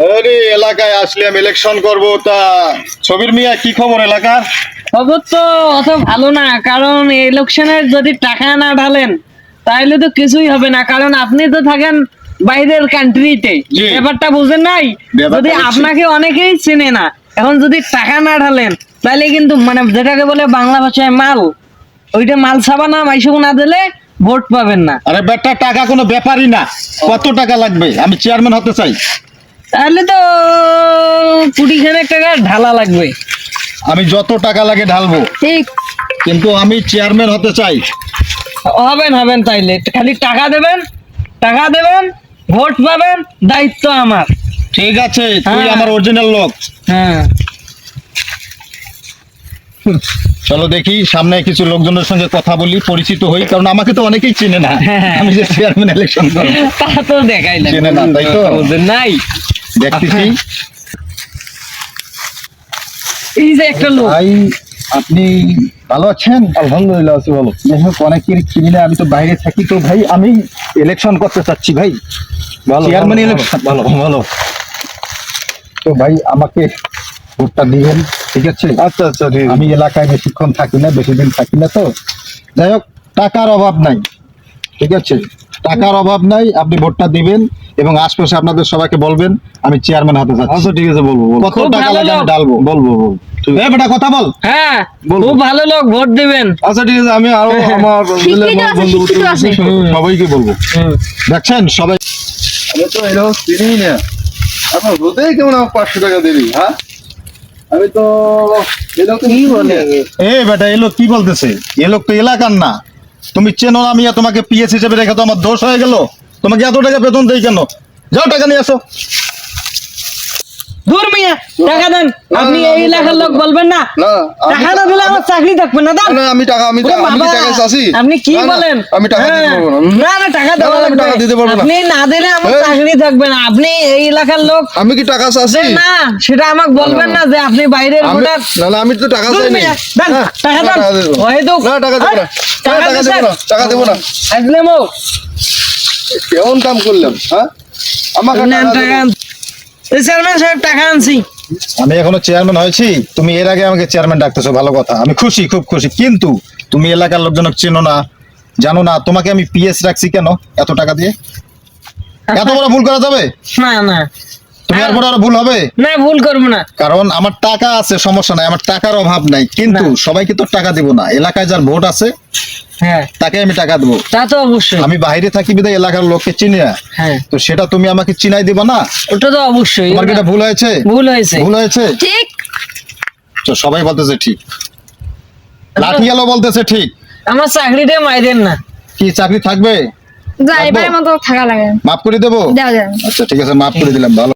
আরে এলাকায় আসলাম ইলেকশন করব তা ছবির মিয়া কি খবর এলাকার? খবর তো অত ভালো না কারণ ইলেকশনের যদি টাকা না ঢালেন তাহলে তো কিছুই হবে না কারণ আপনি তো থাকেন বাইরের কান্ট্রিতে। ব্যাপারটা বুঝেন নাই? যদি আপনাকে অনেকেই চেনে না এখন যদি টাকা না ঢালেন তাহলে কিন্তু মানে যেটাকে বলে বাংলা ভাষায় মাল ওইটা মাল ছাবা না মাইসুক না দিলে ভোট পাবেন না। আরে বেটা টাকা কোনো ব্যাপারই না। কত টাকা লাগবে? আমি চেয়ারম্যান হতে চাই। তাহলে তো কুড়ি খানেক টাকা ঢালা লাগবে। আমি যত টাকা লাগে ঢালবো। ঠিক। কিন্তু আমি চেয়ারম্যান হতে চাই। হবেন হবেন তাইলে। খালি টাকা দেবেন টাকা দেবেন ভোট পাবেন দায়িত্ব আমার। ঠিক আছে তুই হ্যাঁ। আমার অরিজিনাল লোক। হ্যাঁ। চলো দেখি সামনে কিছু লোকজনের সঙ্গে কথা বলি পরিচিত হই কারণ আমাকে তো অনেকেই চেনে না। হ্যাঁ। আমি যে চেয়ারম্যান ইলেকশন করব। তা তো দেখাই চেনে না, তাই তো? নাই। দেখতেছি। এই যে একটা লোক। ভাই আপনি ভালো আছেন? আলহামদুলিল্লাহ আছি ভালো। যাই হোক অনেকের চিনি না আমি তো বাইরে থাকি তো ভাই আমি ইলেকশন করতে চাচ্ছি ভাই। ভালো, চেয়ারম্যান ইলেকশন ভালো ভালো তো ভাই আমাকে ভোটটা দিবেন ঠিক আছে? আচ্ছা আচ্ছা আমি এলাকায় বেশিক্ষণ থাকি না বেশি দিন থাকি না তো। যাই হোক টাকার অভাব নাই ঠিক আছে? টাকার অভাব নাই আপনি ভোটটা দিবেন। এবং আশপাশে আপনাদের সবাইকে বলবেন আমি চেয়ারম্যান হতে চাচ্ছি আচ্ছা ঠিক আছে বলব কত টাকা লাগে আমি ডালবো? বলব বেটা কথা বল। হ্যাঁ বলব। খুব ভালো লোক ভোট দিবেন। আচ্ছা ঠিক আছে আমি আরও আমার বন্ধু সবাইকে বলব। দেখছেন সবাই আমি তো এরকম চিনি না। আপনার হতেই কেমন আমার পাঁচশো টাকা দিবি হ্যাঁ? আমি তো এরকম কি বলে এ বেটা এ লোক কি বলতেছে? এ লোক তো এলাকার না। তুমি চেনো আমি তোমাকে পিএস হিসেবে রেখে তো আমার দোষ হয়ে গেল? তোমাকে এত টাকা বেতন দেই কেন? যাও টাকা নিয়ে আসো। দূর মিয়া টাকা দেন। আপনি এই এলাকার লোক বলবেন না। না আমি টাকা না দিলে আমার চাকরি থাকবে না দেন। আমি টাকা আমি আমি কি টাকা চাষি আপনি কি না, না, বলেন? আমি টাকা দিতে হ্যাঁ। পারব না। না না টাকা দেওয়া না, না, আমি লাগবে। টাকা দিতে পারব না। আপনি না দিলে আমার চাকরি থাকবে না। আপনি এই এলাকার লোক। আমি কি টাকা চাষি না সেটা আমাকে বলবেন না যে আপনি বাইরের ভোটার। না না আমি তো টাকা দূর চাইনি। দেন, টাকা দেন। না। ওই তো- না টাকা দেবো না। টাকা দিছেন? না টাকা দেবো না। আসলে মো, কেমন কাম করলাম হ্যাঁ? আমাকে নেন টাকা টাকা দেবো। আন- এই চেয়ারম্যান সাহেব টাকা আনছি। আমি এখনও চেয়ারম্যান হয়েছি তুমি এর আগে আমাকে চেয়ারম্যান ডাকতেছো ভালো কথা। আমি খুশি খুব খুশি। কিন্তু তুমি এলাকার লোকজন চেনো না জানো না তোমাকে আমি পিএস রাখছি কেন এত টাকা দিয়ে? এত বড় ভুল করা যাবে? না না। তুমি আর বড় ভুল হবে? না ভুল করব না। কারণ আমার টাকা আছে সমস্যা নাই আমার টাকার অভাব নাই। কিন্তু সবাইকে তো টাকা দিব না। এলাকায় যার ভোট আছে হ্যাঁ। তাকে আমি টাকা দেবো। তা তো অবশ্যই। আমি বাইরে থাকি বিধায় এলাকার লোককে চিনি না। হ্যাঁ। তো সেটা তুমি আমাকে চিনাই দিবা না? ওটা তো অবশ্যই। তোমার কি এটা ভুল হয়েছে? ভুল হয়েছে। ভুল হয়েছে? ঠিক। তো সবাই বলতেছে ঠিক। লাঠি গেল বলতেছে ঠিক। আমার চাকরিটা মাইরেন না। কি চাকরি থাকবে? যা এবারের মতো থাকা লাগে। মাফ করে দেবো? দেওয়া যাবে। আচ্ছা ঠিক আছে মাফ করে দিলাম ভালো।